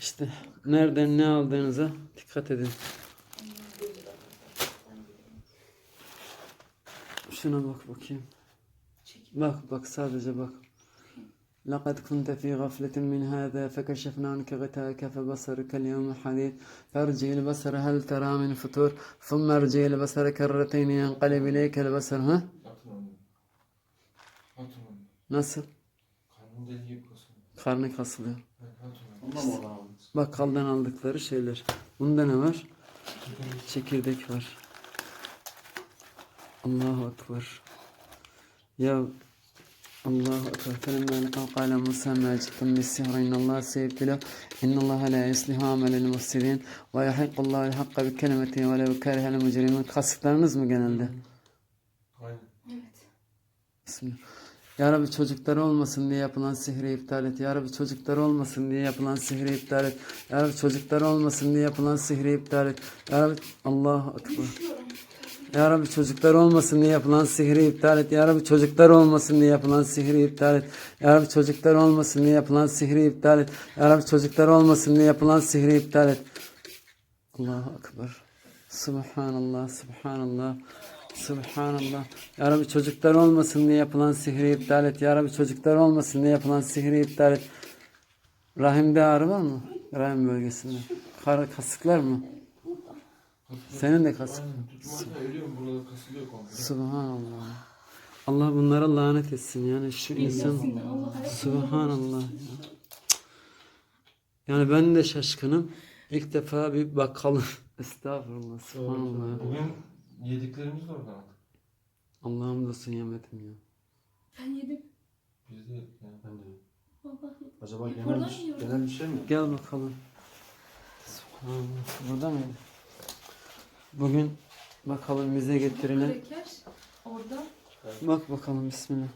İşte nereden ne aldığınıza dikkat edin. Şuna bak bakayım. Bak bak sadece bak. لقد كنت في غفلة من هذا فكشفنا عنك غطاءك فبصرك اليوم حديد فارجع البصر هل ترى من فطور ثم ارجع البصر كرتين ينقلب إليك البصر ها Hatırlamıyorum. Hatırlamıyorum. nasıl Karnım deli gibi kasıyor. karnı kasılıyor Ben bakkaldan aldıkları şeyler. Bunda ne var? Çekirdek var. Allahu Akbar. Ya Allahu Ekber. Felemmen kavkale Musa meciktum bisihra innallah seyyibdila innallah la yusliha amelel mufsidin ve yahikullahu hakka bi kelimeti ve lev kerhele mücrimin. Kasıtlarınız mı genelde? Aynen. Evet. Bismillah. Ya Rabbi çocukları olmasın diye yapılan sihri iptal et. Ya Rabbi çocukları olmasın diye yapılan sihri iptal et. Ya Rabbi çocukları olmasın diye yapılan sihri iptal et. Ya Rabbi Allahu Ekber. Ya Rabbi çocuklar olmasın diye yapılan sihri iptal et. Ya Rabbi çocuklar olmasın diye yapılan sihri iptal et. Ya Rabbi çocuklar olmasın diye yapılan sihri iptal et. Ya Rabbi çocuklar olmasın diye yapılan sihri iptal et. Allahu Ekber. Subhanallah, Subhanallah. Subhanallah. Ya Rabbi çocuklar olmasın diye yapılan sihri iptal et. Ya Rabbi çocuklar olmasın diye yapılan sihri iptal et. Rahimde ağrı var mı? Rahim bölgesinde. Kar, kasıklar mı? Senin de kasık. Subhanallah. Allah bunlara lanet etsin yani şu insan. Subhanallah. ya. Yani ben de şaşkınım. İlk defa bir bakalım. Estağfurullah. Subhanallah. Yediklerimiz de oradan aldık. Allah'ım dostum yemedim ya. Ben yedim. Biz de yedik yani. Ben de. Vallahi yedim. Acaba Hep genel bir, yiyorum. genel bir şey mi? Gel bakalım. Subhanallah. Burada mıydı? Bugün bakalım bize getirilen. Orada. Bak bakalım bismillah.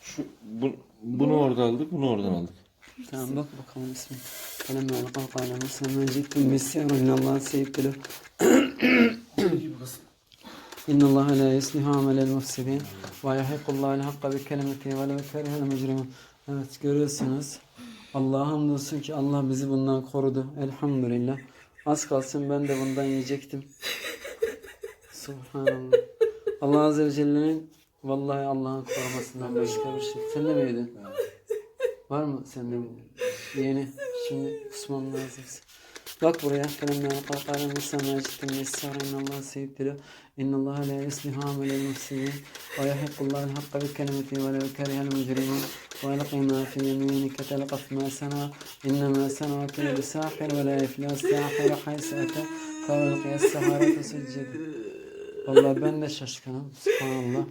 Şu, bu, bunu orada aldık, bunu oradan aldık. Tamam bak bakalım bismillah. Kalem mecittum misyarun inallah seyyiddilu. İnna Allah la yuslihu amelel mufsidin ve yahiqullahu el hakka bi kelimetihi ve lev kerihel mücrimun. Evet görüyorsunuz. Allah'a hamdolsun ki Allah bizi bundan korudu. Elhamdülillah. Az kalsın ben de bundan yiyecektim. Subhanallah. Allah Azze ve Celle'nin vallahi Allah'ın korumasından başka bir şey. Sen de mi yedin? Var mı sende? Yeni. Şimdi kusmam lazım. Bak buraya. Kelimle kalkara Musa mecittin yessara innallah seyyiddilu. İnnallah la yuslihu amelel mufsidin. Ve yahikullahu hakka bi kelimeti ve lev kerihel mücrimun. Ve elqi ma fi yeminika telqaf ma sana. İnnemâ sana kâle sahir ve la yeflâ sahir hayse ete. Fevelqiye seharete succede. Vallahi ben de şaşkınım. Subhanallah.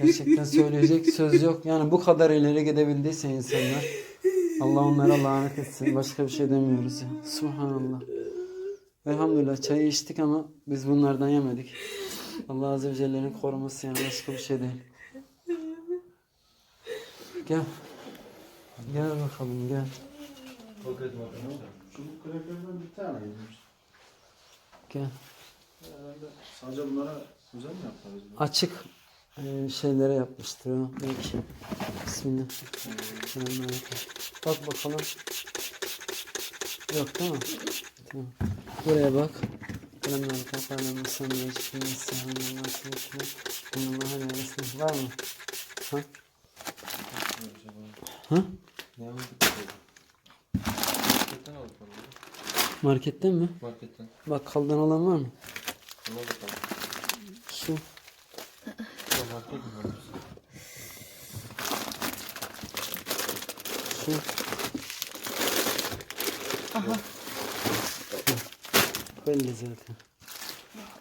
Gerçekten söyleyecek söz yok. Yani bu kadar ileri gidebildiyse insanlar. Allah onlara lanet etsin. Başka bir şey demiyoruz ya. Subhanallah. Elhamdülillah çayı içtik ama biz bunlardan yemedik. Allah Azze ve Celle'nin koruması yani başka bir şey değil. Gel. Gel bakalım gel. Şu krakerden bir tane yedim. Gel. Herhalde sadece bunlara özel mi yaptılar? Açık e, şeylere yapmıştır o. Belki. Bismillah. Selamünaleyküm. Bak bakalım. Yok değil mi? Tamam. Buraya bak. Kalemler kafalar musanna çıkın sahne nasıl çıkıyor? Bununla hala arasında var mı? Ha? Ha? Ne? Marketten aldık onu. Marketten mi? Marketten. Bakkaldan alan var mı? Şu. Mi aldık? Şu. Aha. Belli zaten.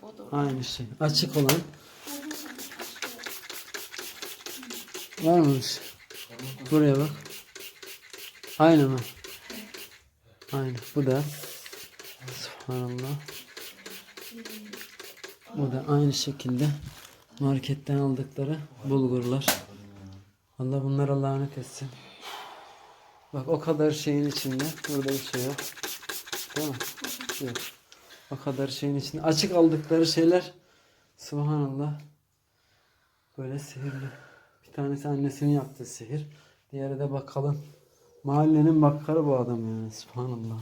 O da Aynı şey. Açık olan. Var mı şey? Buraya bak. Aynı mı? Aynı. Bu da. Subhanallah. Bu da aynı şekilde marketten aldıkları bulgurlar. Allah bunlara lanet etsin. Bak o kadar şeyin içinde burada bir şey yok. Değil mi? Yok. O kadar şeyin içinde. Açık aldıkları şeyler Subhanallah. Böyle sihirli. Bir tanesi annesinin yaptığı sihir. Diğeri de bakalım Mahallenin bakkarı bu adam yani. Subhanallah.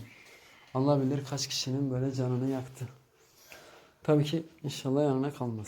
Allah bilir kaç kişinin böyle canını yaktı. Tabii ki inşallah yanına kalmaz.